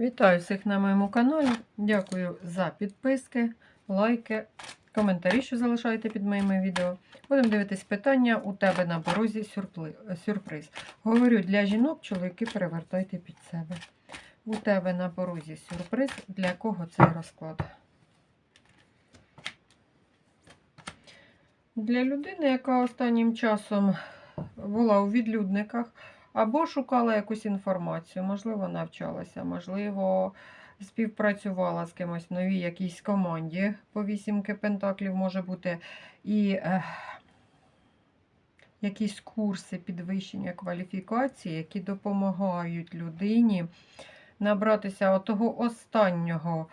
Вітаю всіх на моєму каналі. Дякую за підписки, лайки, коментарі, що залишаєте під моїми відео. Будемо дивитись питання у тебе на порозі сюрприз. Говорю для жінок, чоловіки перевертайте під себе. У тебе на порозі сюрприз. Для кого цей розклад? Для людини, яка останнім часом була у відлюдниках, або шукала якусь інформацію, можливо, навчалася, можливо, співпрацювала з кимось в новій якійсь команді по вісімки пентаклів, може бути. І е, якісь курси підвищення кваліфікації, які допомагають людині набратися того останнього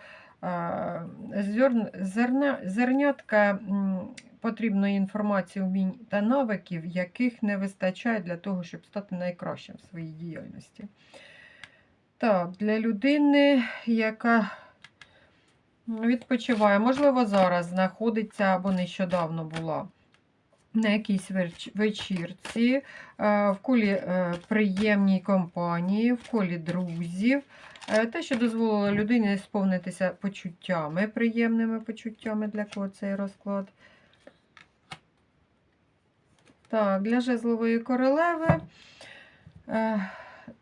зерна, зернятка потрібної інформації, умінь та навиків, яких не вистачає для того, щоб стати найкращим в своїй діяльності. Так, для людини, яка відпочиває, можливо, зараз знаходиться або нещодавно була на якійсь вечірці, в колі е, приємній компанії, в колі друзів. Е, Те, що дозволило людині сповнитися почуттями, приємними почуттями, для кого цей розклад. Так, для жезлової королеви. е,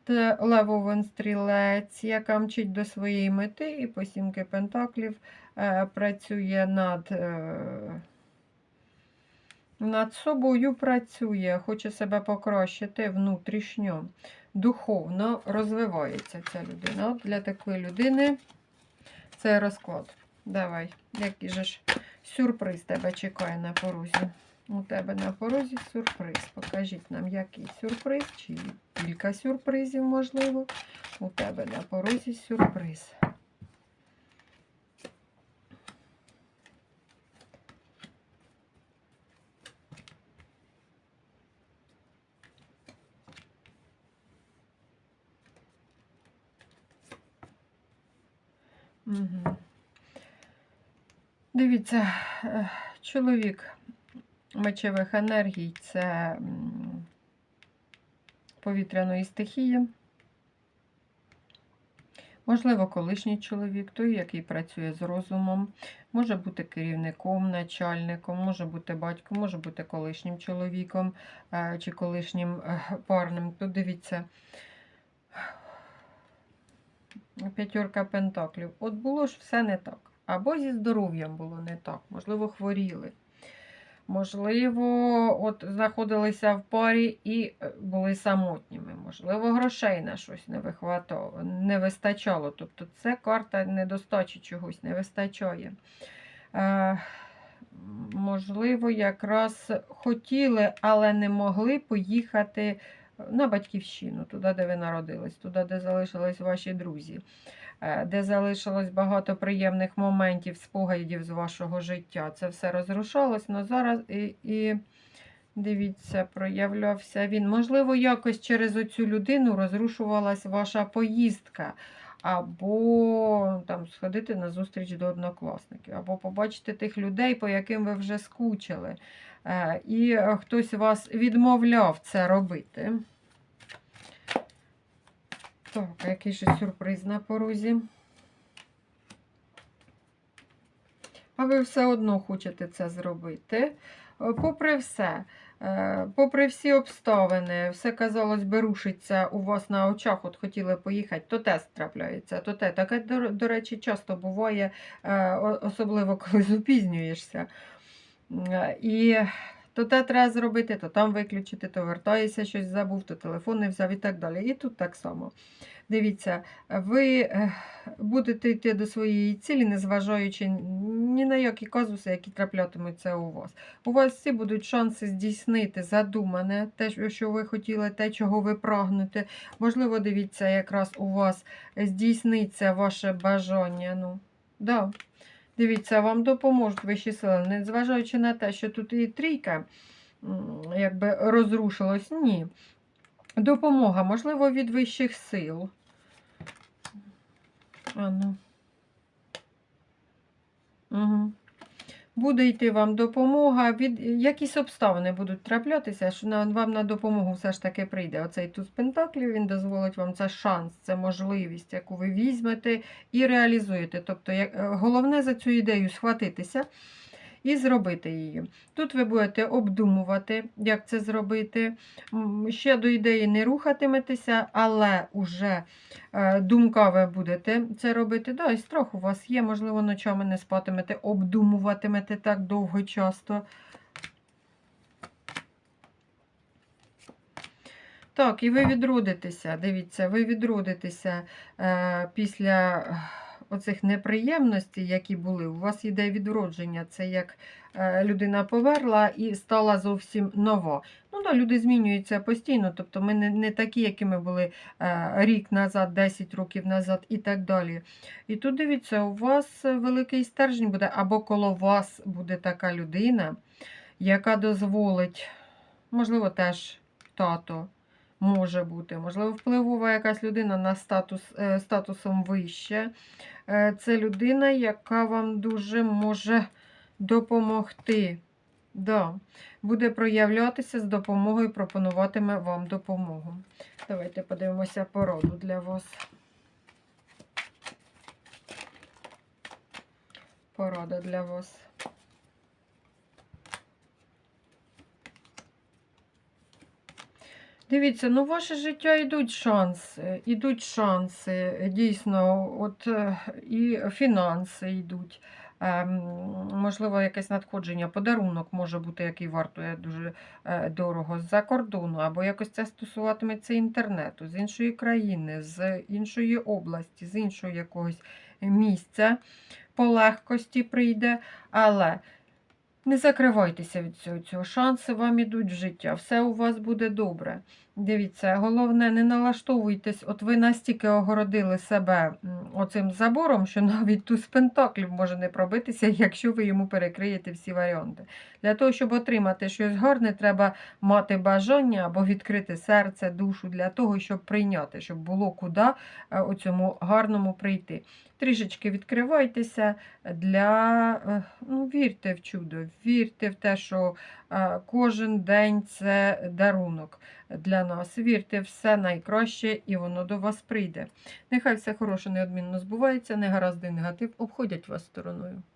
Це левовий стрілець, яка мчить до своєї мети, і по сімки пентаклів е, працює над, над собою, працює, хоче себе покращити внутрішньо, духовно розвивається ця людина. От для такої людини це розклад. Давай, який же ж сюрприз тебе чекає на порозі. У тебе на порозі сюрприз. Покажіть нам, який сюрприз, чи кілька сюрпризів, можливо. У тебе на порозі сюрприз. Угу. Дивіться, е, чоловік мечевих енергій це повітряної стихії. Можливо, колишній чоловік, той, який працює з розумом, може бути керівником, начальником, може бути батьком, може бути колишнім чоловіком е, чи колишнім е, парним. То дивіться, п'ятерка пентаклів. От було ж все не так. Або зі здоров'ям було не так, можливо, хворіли. Можливо, от знаходилися в парі і е, були самотніми. Можливо, грошей на щось не не вистачало. Тобто це карта недостачі чогось не вистачає. Е, можливо, якраз хотіли, але не могли поїхати на батьківщину, туди, де ви народились, туди, де залишились ваші друзі, е, де залишилось багато приємних моментів, спогадів з вашого життя. Це все розрушалось, але зараз і, і дивіться, проявлявся він. Можливо, якось через оцю людину розрушувалась ваша поїздка. Або там сходити на зустріч до однокласників, або побачити тих людей, по яким ви вже скучили. Е, І е, хтось вас відмовляв це робити. Так, який же сюрприз на порозі? А ви все одно хочете це зробити. Е, Попри все, е, попри всі обставини, все, казалось би, рушиться у вас на очах, от хотіли поїхати, то тест трапляється, то те. Таке, до, речі, часто буває, е, особливо коли запізнюєшся. Е, І то те треба зробити, то там виключити, то вертаєшся, щось забув, то телефон не взяв і так далі. І тут так само. Дивіться, ви будете йти до своєї цілі, незважаючи ні на які казуси, які траплятимуться у вас. У вас всі будуть шанси здійснити задумане, те, що ви хотіли, те, чого ви прагнете. Можливо, дивіться, якраз у вас здійсниться ваше бажання. Ну, да. Дивіться, вам допоможуть вищі сили, незважаючи на те, що тут і трійка якби розрушилась, ні. Допомога, можливо, від вищих сил. А ну. Угу. Буде йти вам допомога, від якісь обставини будуть траплятися, що на, вам на допомогу все ж таки прийде. Оцей туз пентаклів, він дозволить вам це шанс, це можливість, яку ви візьмете і реалізуєте. Тобто, як, е, головне за цю ідею схватитися і зробити її. Тут ви будете обдумувати, як це зробити. Ще до ідеї не рухатиметеся, але уже е, думка ви будете це робити. Да, і страх у вас є, можливо, ночами не спатимете, обдумуватимете так довго часто. Так, і ви відродитеся. Дивіться, ви відродитеся е, після оцих неприємностей, які були. У вас йде відродження. Це як е, людина поверла і стала зовсім нова. Ну да, люди змінюються постійно, тобто ми не, не такі, якими були е, рік назад, 10 років назад і так далі. І тут дивіться, у вас великий стержень буде, або коло вас буде така людина, яка дозволить, можливо, теж тато. Може бути, можливо, впливова якась людина на статус, е, статусом вище. Е, Це людина, яка вам дуже може допомогти. Да. Буде проявлятися з допомогою, пропонуватиме вам допомогу. Давайте подивимося породу для вас. Порада для вас. Дивіться, ну ваше життя йдуть шанси, йдуть шанси, дійсно, от е, і фінанси йдуть. Ем, можливо, якесь надходження, подарунок може бути, який вартує дуже е, дорого з-за кордону, або якось це стосуватиметься інтернету, з іншої країни, з іншої області, з іншого якогось місця по легкості прийде. Але не закривайтеся від цього, цього. Шанси вам ідуть в життя. Все у вас буде добре. Дивіться, головне, не налаштовуйтесь, от ви настільки огородили себе оцим забором, що навіть туз пентаклів може не пробитися, якщо ви йому перекриєте всі варіанти. Для того, щоб отримати щось гарне, треба мати бажання або відкрити серце, душу для того, щоб прийняти, щоб було куди е, у цьому гарному прийти. Трішечки відкривайтеся для е, ну, вірте в чудо, вірте в те, що е, кожен день це дарунок для нас. Вірте, все найкраще і воно до вас прийде. Нехай все хороше неодмінно збувається, негаразди негатив обходять вас стороною.